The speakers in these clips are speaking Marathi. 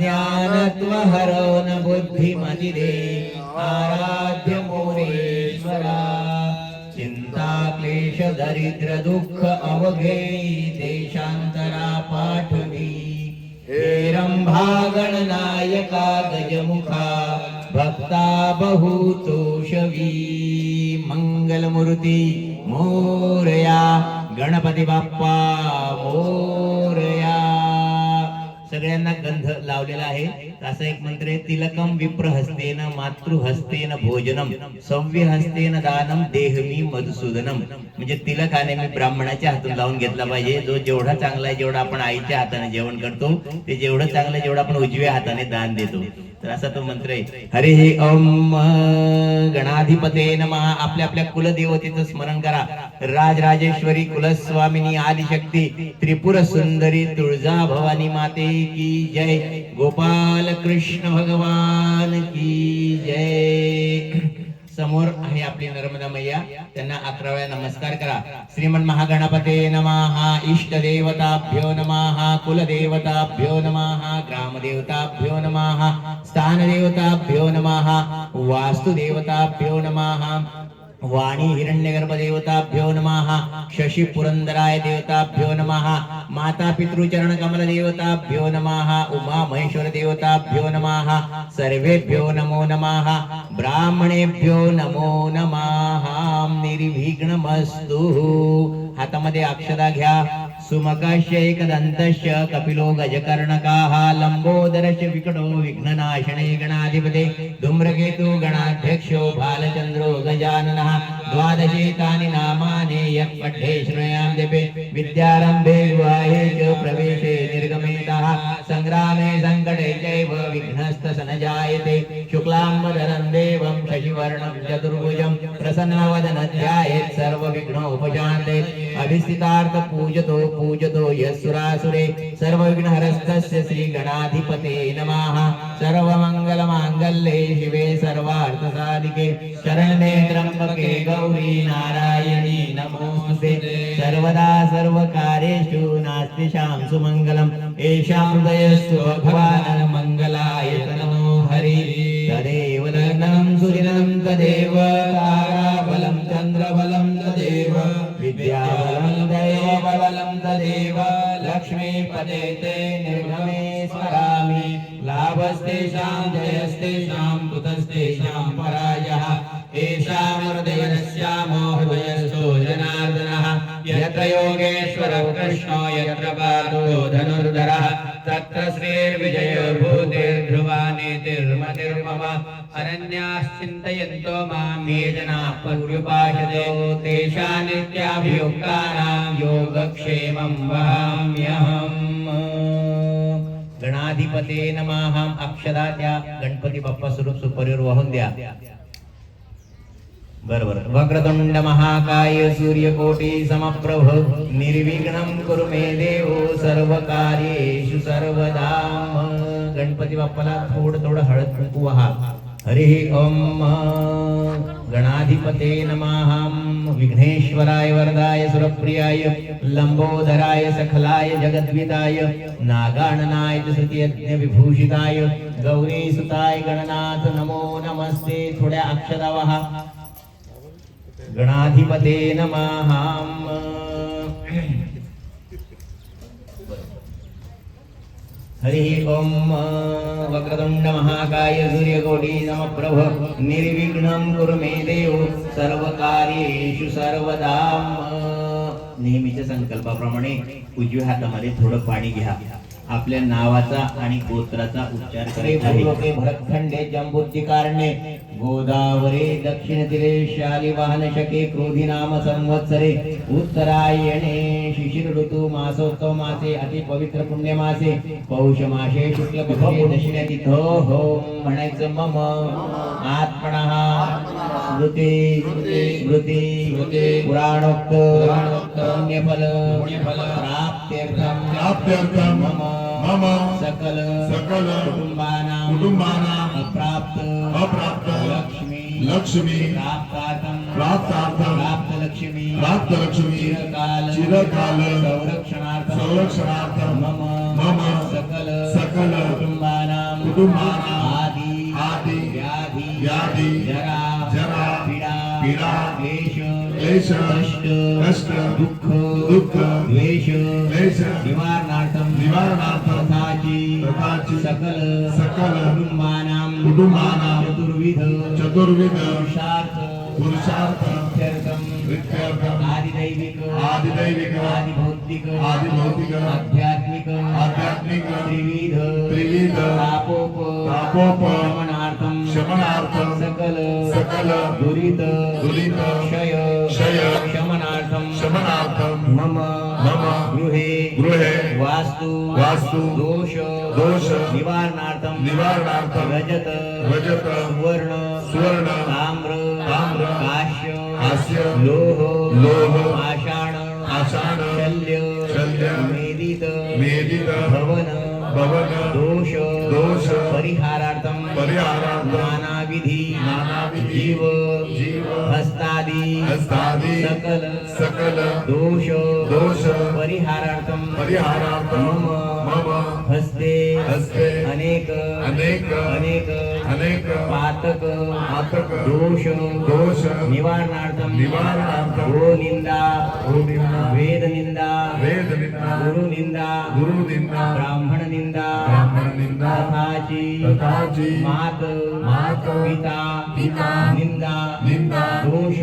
अज्ञानत्वहरो न बुद्धिमतिरे आराध्य मोरेश्वरा चिंता क्लेश दरिद्र दुःख अवघे देशांतरा पाठवी हे रंभा गणनायका गजमुखा भक्ता बहुतोषवी मंगलमूर्ती मोरया गणपती बाप्पा मोरया सगळ्यांना गंध लावलेला आहे. असा एक मंत्र आहे तिलकम विप्र हस्तेन मातृ हस्तेन भोजनम सव्य हस्तेन दानम देहमी मधुसूदनम म्हणजे तिलकाने मी ब्राह्मणाच्या हातून लावून घेतला पाहिजे. जो जेवढा चांगला आहे जेवढा आपण आईच्या हाताने जेवण करतो ते जेवढं चांगलं जेवढं आपण उजव्या हाताने दान देतो. तर असा तो मंत्र आहे. हरे हे ओम गणाधिपते नमा. आपल्या आपल्या कुलदेवतेचं स्मरण करा. राजराजेश्वरी कुलस्वामिनी आदिशक्ती त्रिपुर सुंदरी तुळजा भवानी माते की जय. गोपाल कृष्ण भगवान की जय. समोर आहे आपली नर्मदा मैया. त्यांना अकरा वेळा नमस्कार करा. श्रीमन महागणपते नमः इष्ट देवताभ्यो नमः कुलदेवताभ्यो नमः ग्रामदेवताभ्यो नमः स्थानदेवताभ्यो नमः वास्तुदेवताभ्यो नमाहा वाणी हिरण्यगर्भ देवताभ्यो नमः शशी पुरंदराय देवताभ्यो नमः माता पितृचरण कमल देवताभ्यो नमः उमा महेश्वर देवताभ्यो नमः सर्वेभ्यो नमो नमः ब्राह्मणेभ्यो नमो नमः निर्विघ्नमस्तु। हातामध्ये अक्षदा घ्या। सुमकाश्य एकदन्तस्य कपिलो गजकर्णकाः लंबो लम्बोदरस्य विकटो विघ्ननाशने गणाधिपते। धूम्रकेतु गणाध्यक्षो बालचन्द्रो गजाननः। द्वादशेतानि नामानि यः पठ्ये शृणुयां जपे विद्यारम्भे विवाहे च प्रवेशे निर्गमेतः सङ्ग्रामे सङ्कटे चैव विघ्नस्तसन जायते शुक्लाम्बरं देवं शशिवर्णं चतुर्भुजं प्रसन्नवदनध्यायेत् सर्वविघ्नोपशान्ते अभिस्थितार्थ पूजतो पूजतो यस्सुरासुरे सर्वविघ्नहरस्तस्य श्रीगणाधिपते नमः सर्वमङ्गलमाङ्गल्ये शिवे सर्वार्थसाधिके शरण्ये त्र्यम्बके गौरी नारायणी नमोऽस्ते। सर्वदा सर्वकार्येषु नास्ति शां सुमङ्गलम्। येषां दयस्तु भगवान् मङ्गलाय नमो हरि। तदेव लग्नं सुदिनं तदेव ताराबलं चन्द्रबलं तदेव। विद्याबलं दैवबलं तदेव। लक्ष्मीपदे ते निर्गमे स्मरामि। लाभस्तेषां जयस्तेषां कुतस्तेषां पराय कृष्णो यत्र पार्थो धनुर्धरः तत्र श्रीर्विजयो भूतिर्ध्रुवा नीतिर्मतिर्मम अरण्याश्चिन्तयन्तो मां ये जनाः पर्युपाशते तेषा नित्याभियुक्तानां योगक्षेमं वहाम्यहम्। गणाधिपते नमः अक्षरा त्या गणपती बाप्पा स्वरूप सुपरीवर वाहून द्या बरोबर. वक्रतुंड महाकाय सूर्यकोटी समप्रभ निर्विघ्नं कुरु मे देव सर्व कार्येषु सर्वदा गणपती बाप्पाला थोडं थोडं हळद कुंकू हा हरि ओम गणाधिपते नमाहम विघ्नेश्वराय वरदाय सुरप्रियाय लंबोदराय सखलाय जगद्विताय नागाननाय श्रुतीयज्ञ विभूषिताय गौरी सुताय गणनाथ नमो नमस्ते. थोड्या अक्षरावहा गणाधिपते नमः हरि ओम वक्रतुंड महाकाय सूर्यकोटी समप्रभ निर्विघ्नं कुरु मे देव सर्व कार्येषु सर्वदा नेहमीच्या संकल्पाप्रमाणे उजव्या हातामध्ये थोडं पाणी घ्या. आपल्या नावाचा आणि गोत्राचा उच्चार करायचा आहे. भरतखंडे जंबुद्धिकारणे गोदावरे दक्षिण तीरे शालिवाहन शके क्रोधी नाम संवत्सरे. उत्तरायणे शिशिर ऋतू मासोत्सव मासे अति पवित्र पुण्य मासे पौष मासे शुक्ल पक्षे दक्षिण तिथो हो म्हणायचं मम. आत्मनः. स्मृती स्मृती पुराणोक्त. पुण्यफल. प्राप्त्यर्थं. प्राप्त्यर्थं. मम. मम सकल सकल कुटुंबानां कुटुंबानां अप्राप्त अप्राप्त लक्ष्मी लक्ष्मी प्राप्तार्थं प्राप्तार्थं प्राप्त लक्ष्मी प्राप्त लक्ष्मी चिरकाल चिरकाल संरक्षणार्थं संरक्षणार्थं मम मम सकल सकल कुटुंबानां कुटुंबानां आदि आदि व्याधि व्याधि जरा जरा पीडा पीडा क्लेश क्लेश कष्ट कष्ट दुःख दुःख द्वेष क्लेश निवारणार्थं निवारणार्थं तथाची तथाची सकल सकल कुटुंबानां कुटुंबानां चतुर्विध चतुर्विध पुरुषार्थ पुरुषार्थ इत्यर्थं विद्यार्थं आदिदैविक आदिदैविक आदिभौतिक आदिभौतिक आध्यात्मिक आध्यात्मिक त्रिविध त्रिविध तापोप तापोप शमनार्थं शमनार्थं सकल सकल मम मम गृहे गृहे वास्तु वास्तु दोष दोष निवारणार्थं निवारणार्थं रजत रजत सुवर्ण सुवर्ण ताम्र ताम्र काश्य काश्य लोह लोह आषाण आषाण शल्य शल्य मेदित मेदित भवन भवन दोष दोष परिहारार्थं परिहारार्थं हस्तादि हस्तादि सकल सकल दोष दोष परिहारार्थं परिहारार्थं मम मम हस्ते हस्ते अनेक अनेक अनेक अनेक पातक पातक दोष दोष निवारणार्थं निवारणार्थं गो निंदा गोनिंदा वेद निंदा वेदनिंदा गुरु निंदा गुरुनिंदा ब्राह्मण निंदा ब्राह्मणनिंदा तथाची तथाची मात मात पिता पिता निंदा निंदा दोष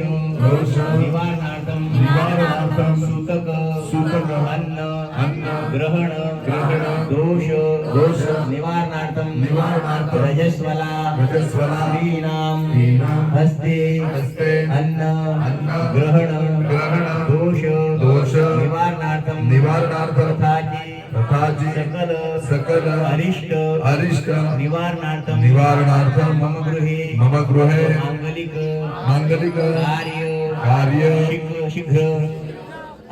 दोष निवारणार्थं निवारणार्थं सुतक सुतक अन्न अन्न ग्रहण ग्रहण दोष दोष निवारणार्थं निवारणार्थं रजस्वला रजस्वला स्त्रीणां स्त्रीणां हस्ते हस्ते अन्न अन्न ग्रहण ग्रहण दोष दोष निवारणार्थं निवारणार्थं तथाची तथाची सकल सकल अरिष्ट अरिष्ट निवारणार्थं निवारणार्थं मम गृहे मम गृहे मांगलिक मांगलिक कार्य कार्य शीघ्र शीघ्र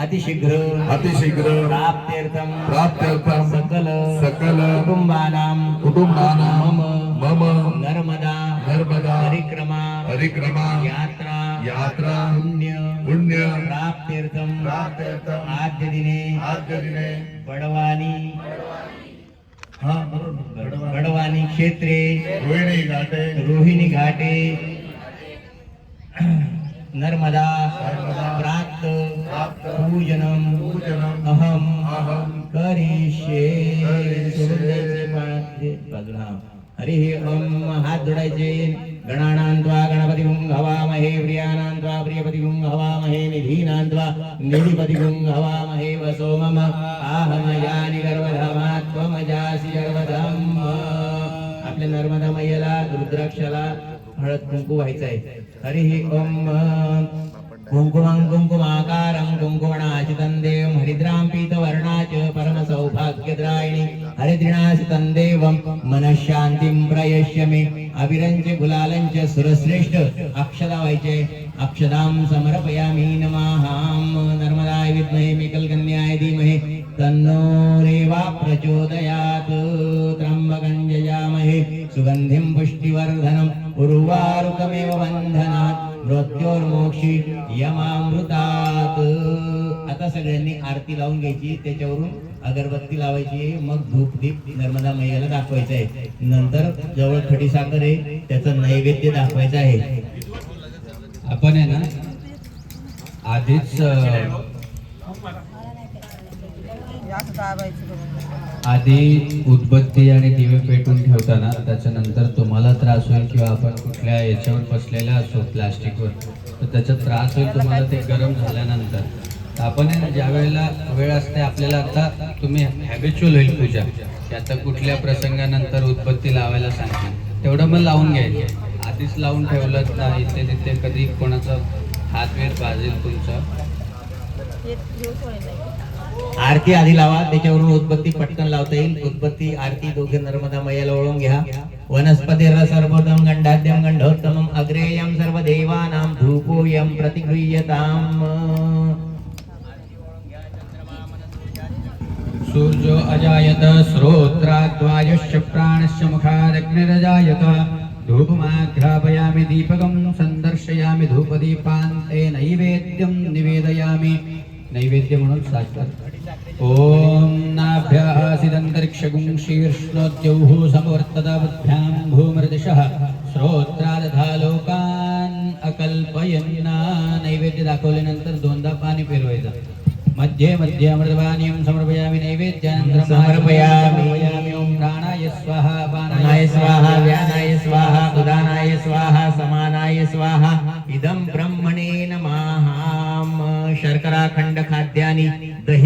अतिशीघ्र. अतिशीघ्र. प्राप्त्यर्थं प्राप्त्यर्थं सकल सकल कुटुंबानां कुटुंबानां मम मम नर्मदा नर्मदा परिक्रमा परिक्रमा यात्रा यात्रा पुण्य पुण्य प्राप्त्यर्थं प्राप्त्यर्थं आद्य दिने आद्य दिने बडवानी हा बरोबर बडवानी क्षेत्रे रोहिणी घाटे. रोहिणी घाटे. नर्मदा प्राप्त पूजनम अहम अहं करिष्ये बाजूला हरि ओम हात जोडायचे गणानांत्वा गणपती गुंग हवामहे प्रियानांत्वा प्रियपती गुंग हवामहे निधीनांत्वा निधिपती गुंग हवामहे वसो मम। आहमयानि गर्वधामा त्वमजासि गर्वधाम आपल्या नर्मदा मैयाला रुद्राक्षाला हळद कुंकू व्हायचं आहे हरि ओम कुंकुमं कुंकुमाकारं कुंकुमणाचितं देवं हरिद्रां पीतवर्णाच परमसौभाग्यद्रायिणी हरिद्रिणासितं देवं मनःशान्तिं प्रयश्य मे अविरञ्च गुलालञ्च सुरश्रेष्ठ अक्षदा व्हायचे. अक्षदां समर्पयामि नमाहां नर्मदाय विद्महे मेकलकन्याय धीमहि. तन्नो रेवा प्रचोदयात्. त्र्यम्बकं जयामहे सुगन्धिं पुष्टिवर्धनम् उर्वारुकमेव बन्धनात् मृत्योर्मोक्षी यमामृतात. आता सगळ्यांनी आरती लावून घ्यायची त्याच्यावरून अगरबत्ती लावायची मग धूप दीप नर्मदा मैयाला दाखवायचं आहे. नंतर जवळ खडी साखर आहे त्याचं नैवेद्य दाखवायचं आहे. आपण आहे ना आधीच आधी उदबत्ती आणि दिवे पेटून ठेवताना त्याच्यानंतर तुम्हाला त्रास होईल किंवा आपण कुठल्या याच्यावर बसलेला असो प्लास्टिकवर तर त्याचा त्रास होईल तुम्हाला ते गरम झाल्यानंतर. तर आपण ज्या वेळेला वेळ असते आपल्याला आता तुम्ही हॅबिच्युअल होईल पूजा. की आता कुठल्या प्रसंगानंतर उदबत्ती लावायला सांगतील. तेवढं मग लावून घ्यायचं. आधीच लावून ठेवलं ना इथे तिथे कधी कोणाचा हात वेळ भाजेल तुमचा आरती आधी लावा त्याच्यावरून उदबत्ती पटकन लावता येईल. उदबत्ती आरती दोघे नर्मदा मैयाला ओळून घ्या. वनस्पती सर्वोदम गंडाद्यम गंडोत्तम अग्रेयम सर्व देवानाम धूपोयम प्रतिगृह्यताम। सूर्यो अजायत श्रोत्राद्वायुश्च प्राणश्च मुखारग्निरजायत। धूपमाघ्रापयामि दीपकं सन्दर्शयामि धूपदीपान्ते नैवेद्यं निवेदयामि नैवेद्य म्हणून साक्षात ॐ नाभ्यासिदन्तरिक्षगुं शीर्ष्णोद्यौः समवर्तदावद्भ्यां भूमृदिशः श्रोत्रादधा लोकान् अकल्पयन्ना नैवेद्य दाखवल्यानंतर दोनदा पाणी फिरवायचं मध्ये मध्ये अमृतपानीयं समर्पयामि नैवेद्यानन्तरं समर्पयामि. ॐ प्राणाय स्वाहा प्राणाय स्वाहा। व्यानाय स्वाहा उदानाय स्वाहा समानाय स्वाहा।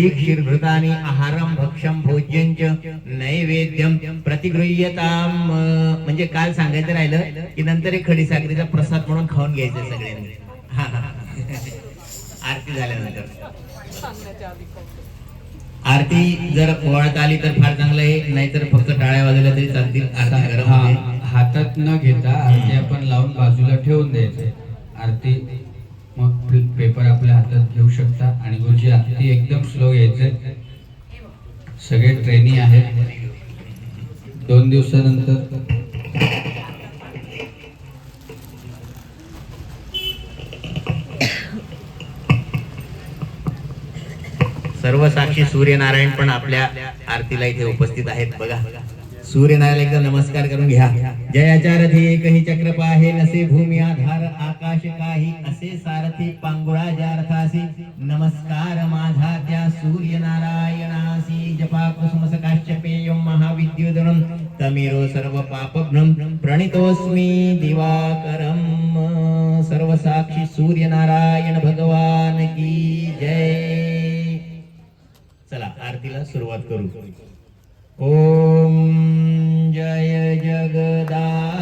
दही क्षीरघृतानि आहारं भक्षं भोज्यं च नैवेद्यं प्रतिगृह्यताम. म्हणजे काल सांगायचं राहिलं की नंतर एक खडी साखरेचा प्रसाद म्हणून खाऊन घ्यायचं सगळ्यांनी हा. आरती झाल्यानंतर. आरती जर ओवाळत आली तर फार चांगलं आहे नाहीतर फक्त टाळ्या वाजवल्या तरी चालतील. आरती. हातात न घेता आरती आपण लावून बाजूला ठेवून द्यायचे. आरती मग पेपर आपल्या हातात घेऊ शकता. आणि गुरुजी अगदी एकदम स्लो घ्यायचे सगळे ट्रेनी आहेत. दोन दिवसानंतर. सर्व साक्षी सूर्यनारायण पण आपल्या आरतीला इथे उपस्थित आहेत. बघा. सूर्यनारायण एकदा नमस्कार करून घ्या. जयाचारथी एकही चक्र पाहे नसे भूमी आधार आकाश काही असे सारथी पांगुळा जार्थासी. नमस्कार माझा त्या सूर्यनारायणासी. जपा कुसुम सकाश्चपेयम महाविद्युदनम. तमिरो सर्व पापभ्रम प्रणितोस्मी दिवाकरम. सर्व साक्षी सूर्यनारायण भगवान की जय. चला आरतीला सुरुवात करू. ॐ जय जगदा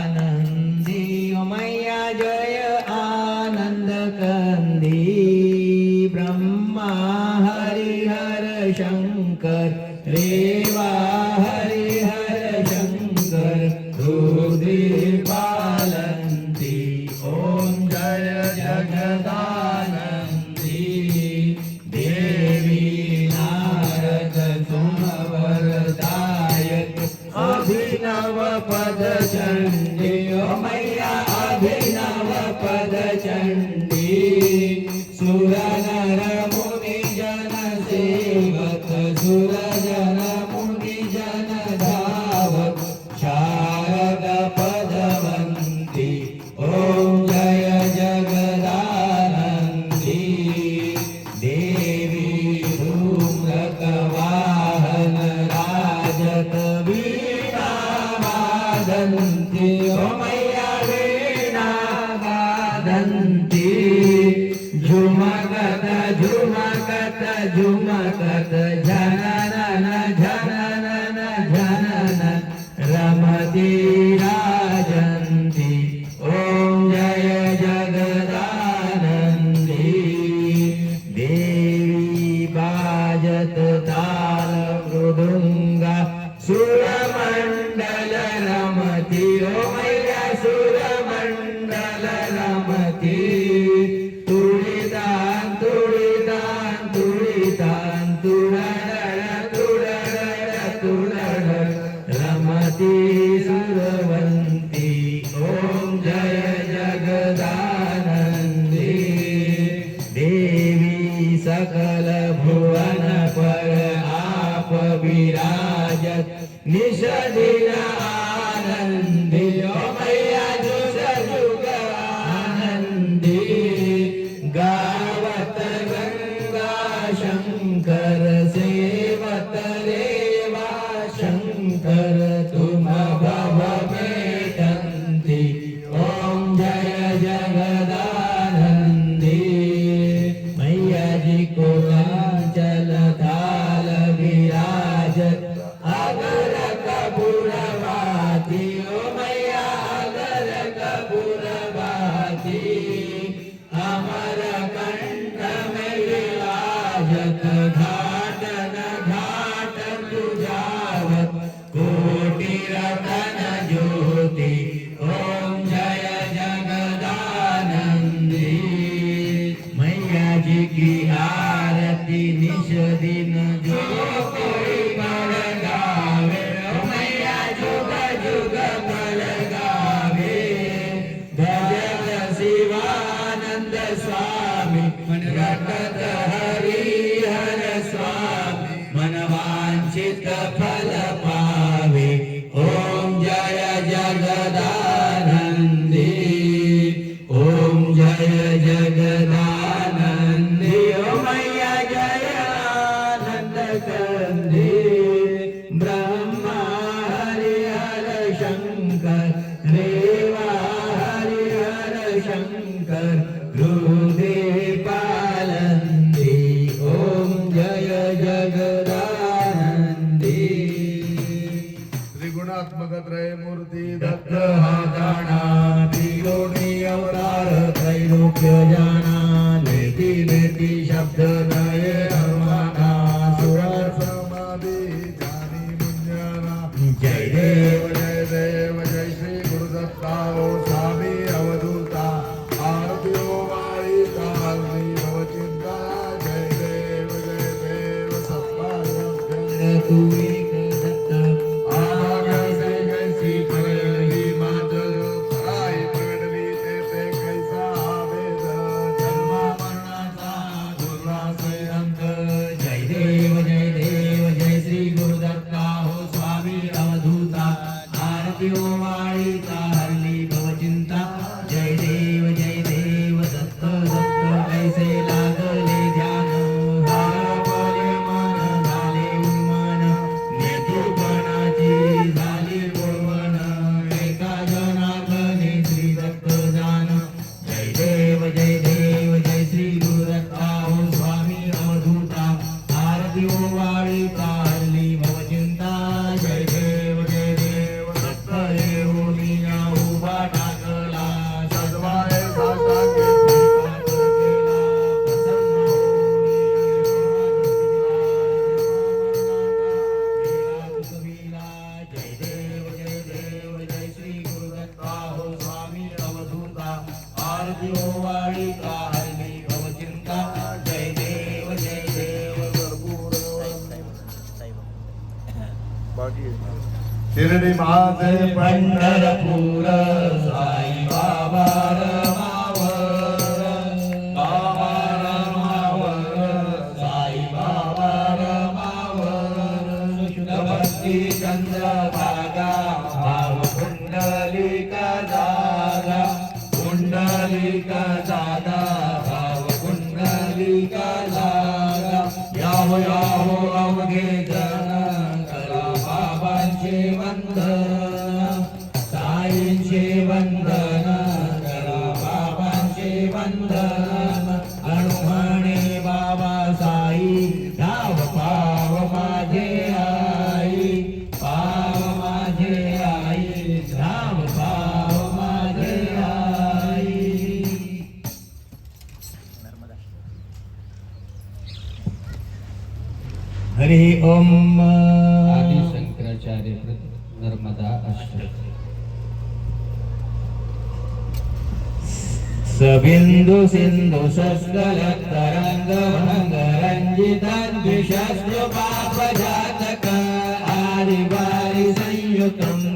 সে Música आवो आवो अवगे बिन्दु सिन्धु शस्त्ररङ्ग भङ्ग रञ्जिताद्विशस्त्र पापजातक आरिवारि संयुतम्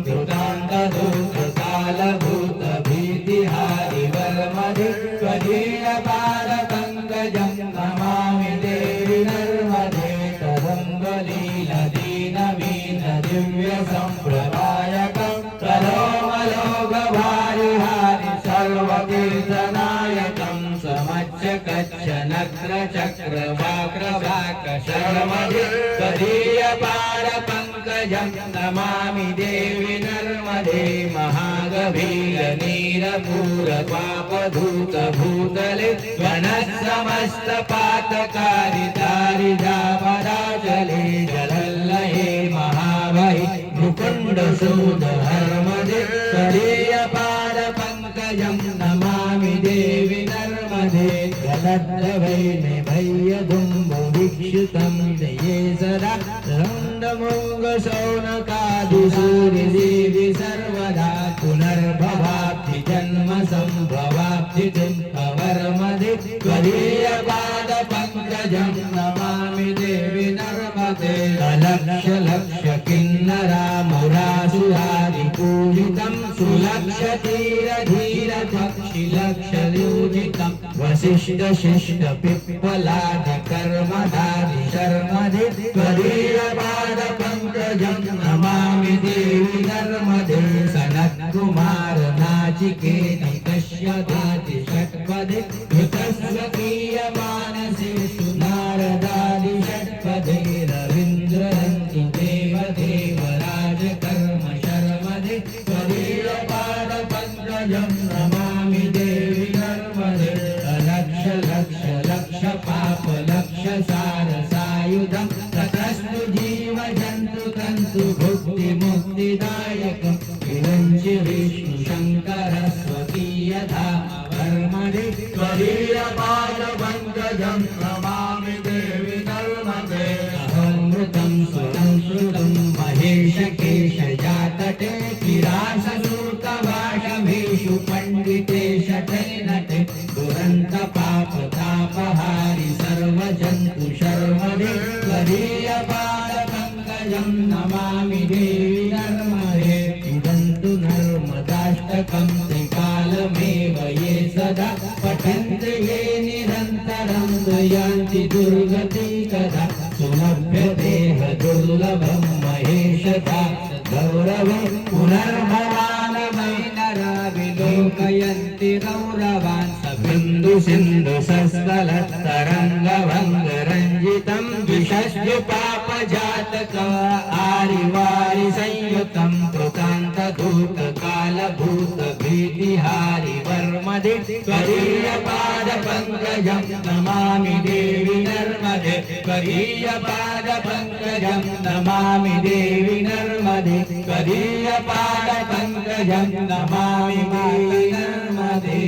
मूलपापधूत भूतले समस्त पातकारि दारिदापराजले जलल्लये महावहि मुकुण्ड सूद हर्मदे तदीय पाद पङ्कजं नमामि देवि नर्मदे जलद्रवै निभय्यधुम्बु भिक्षुतं जये सदा रण्डमोङ्गशौनकादिसूरिदेवि सर्वदा पुनर्भवात्। संभवाब्जितम् अवरमदि त्वदीयपादपङ्कजम् नमामि देवि नर्मदे। अलक्ष लक्ष किन्नरामुरासुरादिपूजितम् सुलक्षतीरधीरपक्षिलक्षनियोजितम् वसिष्ठशिष्टपिप्पलादकर्मधादि शर्मधि त्वदीयपादप पदाति मानसे सुनारदादि षट्पदे रवीन्द्रन्ति देव देवराज कर्म शर्मदे त्वदीयपादपङ्कजं यान्ति दुर्गति कदा सुलभ्यतेह दुर्लभं महेशता गौरवं पुनर्भवानमै नरा विलोकयन्ति रौरवान् बिन्दु सिन्धु सस्कलत्तरङ्गभङ्गरञ्जितं विशस्यु पापजातक आरिवारि संयुतं कृतान्तधूत कालभूत भीतिहारि वर्मदे त्वदीयपादपङ्कजं नमामि देवि नर्मदे। त्वदीयपादपङ्कजं नमामि देवि नर्मदे। त्वदीयपादपङ्कजं नमामि देवि नर्मदे।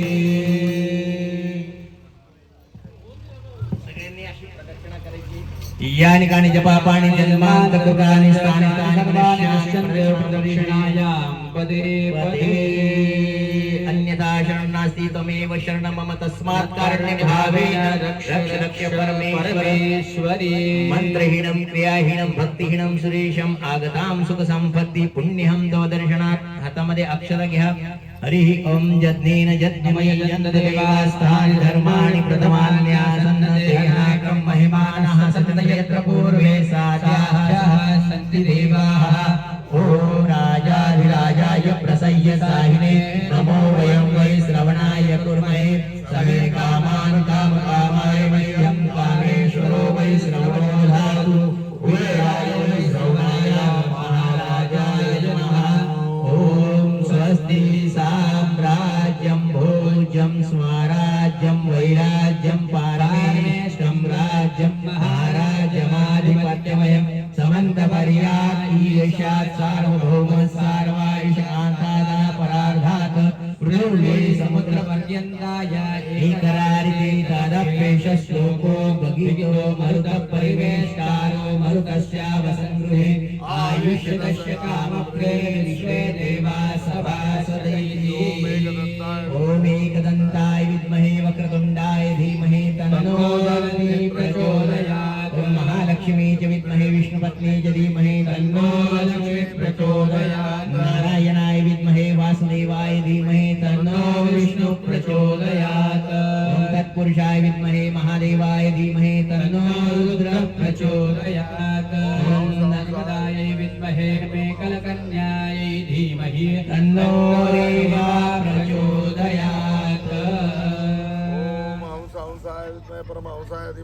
या ठिकाणी जपापाणी जन्मांतकृतानि स्थानि स्थानि प्रदक्षिणायां। पदे। पदे। अन्यथा शरणं नास्ति त्वमेव शरणं मम तस्मात् कारण्य भावेन रक्ष रक्ष परमेश्वर। मन्त्रहीनं क्रियाहीनं भक्तिहीनं सुरेशम् आगतां सुखसम्पत्ती पुण्यहं तव दर्शनात्। हातामध्ये अक्षर घ्या हरिः ॐ यज्ञमय यज्ञदेवास्थानि धर्माणि प्रथमान्यासन्नतेनाकं महिमानः सतत यत्र पूर्वे साध्याः महाराजमाधिपत्यमयं समन्तपर्यात् ईशात् सार्वभौमः सार्वायुषान्तादा परार्धात् पृथिव्यै समुद्रपर्यन्ताय एकरारिते तदप्येष श्लोको गगीतो मरुतः परिवेष्टारो मरुतस्यावसङ्गृहे आयुष्यदश्यका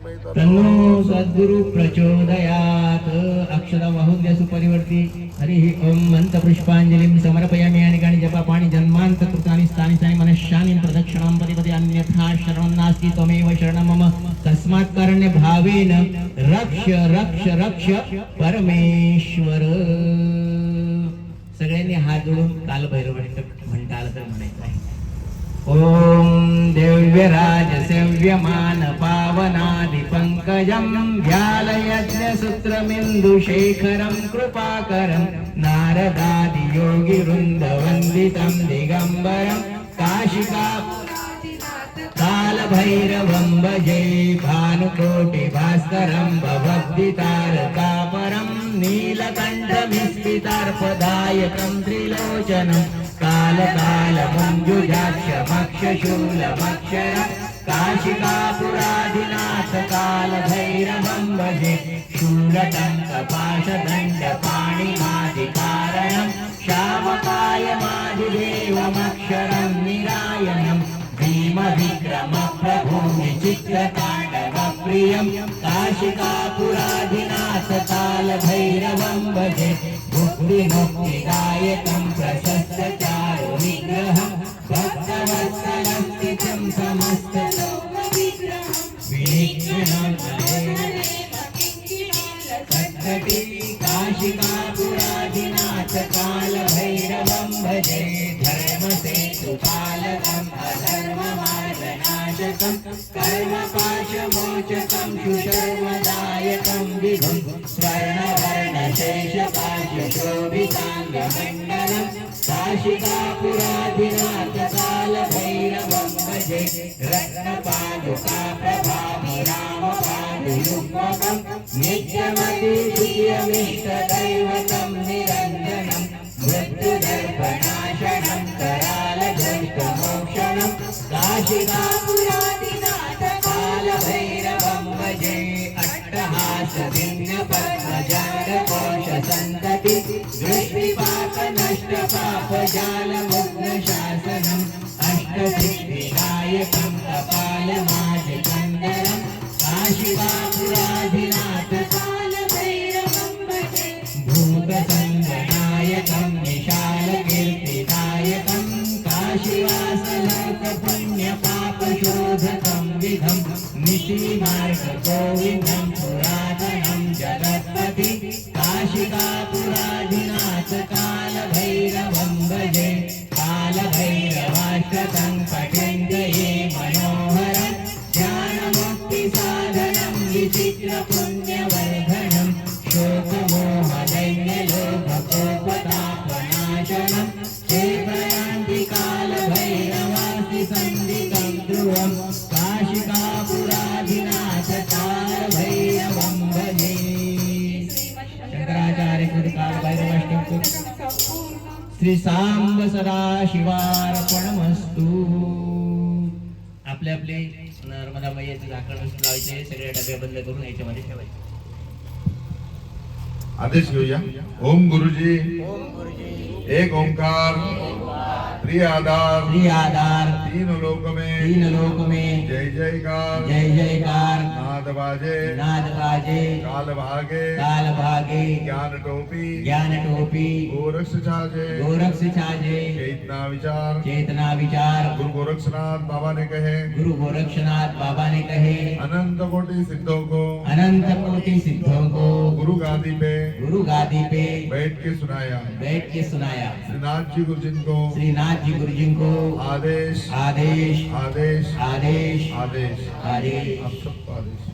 तन्नो सद्गुरु प्रचोदयात। अक्षरा वाहून द्या सुपरिवर्ती। हरिः ॐ मन्त्रपुष्पाञ्जलिं समर्पयामि या ठिकाणी जन्मांत कृतानी स्थानी स्थानि मनशानी प्रदक्षिणां परिपदे अन्यथा शरण नास्ति त्वमेव शरणं मम। तस्मात् कारण्य भावेन रक्ष रक्ष रक्ष परमेश्वर। सगळ्यांनी हात जोडून काल भैरव म्हणता आलं तर म्हणायचं. ॐ दिव्यराज सेव्यमान पावनादिपङ्कजं व्यालयज्ञसूत्रमिन्दुशेखरं कृपाकरं नारदादियोगिवृन्दवन्दितं दिगम्बरं काशिका कालभैरवं भजे भानुकोटि भास्करं भवद्दितारकापरं नीलकण्ठमिस्मितार्पदायकं त्रिलोचनं कालकालमञ्जुजाक्षमक्षशूलमक्षरं काशिकापुराधिनाथ कालभैरवं भजे शूलटङ्कपाशदण्डपाणिमादिकारणं श्यामकायमादिदेवमक्षरं निरायणं भीमविक्रम प्रभुविचित्रताण्डवप्रियं काशिकापुराधिनाथ कालभैरवं भजे बुद्धिमुक्तिदायकं प्रशस्तचारु विग्रहं भक्तवत्सलस्थितं समस्त विनिग्रहं काशिकापुराधिनाथ कालभैरवं भजे धर्मसेतुपालकम् अधर्ममा मोचकं कर्णपाशमोचकं सुशर्मदायकं विभुं स्वर्णवर्णशेषपाशशोभिताङ्गमण्डलं काशिकापुराधिनाथकालभैरवं भजे रत्नपादुका प्रभामि रामपादुयुग्मकं नित्यमतिप्रियमिष्टदैवतं निरञ्जनं मृत्युदर्पणाशनं करा काशिकापुरादिनाथ कालभैरवं भजे अट्टहासभिन्नपद्मजालकोशसन्तति दृष्टिपाकनष्टपापजालमुग्नशासनम् सांब सदा शिवार्पणमस्तु आपले आपले नर्मदा मैयाचे झाकण लावायचे सगळे डबे बंद करून याच्यामध्ये ठेवायचे. आदेश घेऊया. ओम गुरुजी. एक ओंकार. त्रि आधार. श्री आधार. तीन लोक में तीन लोक में जय जयकार। जय जयकार। नाद बाजे नाद बाजे काल भागे काल भागे ज्ञान टोपी ज्ञान टोपी गोरक्ष छाजे गोरक्ष छाजे चेतना विचार चेतना विचार गुरु गोरक्षनाथ बाबा ने कहे। गुरु गोरक्षनाथ बाबा ने कहे। अनंत कोटि सिद्धों को अनंत कोटि सिद्धों को गुरु गादी पे गुरु गादी पे बैठ के सुनाया। बैठ के सुनाया। श्रीनाथ जी गुरु जिनको श्रीनाथ जी गुरु जी को आदेश। आदेश। आदेश आदेश आदेश आदेश आप सबको आदेश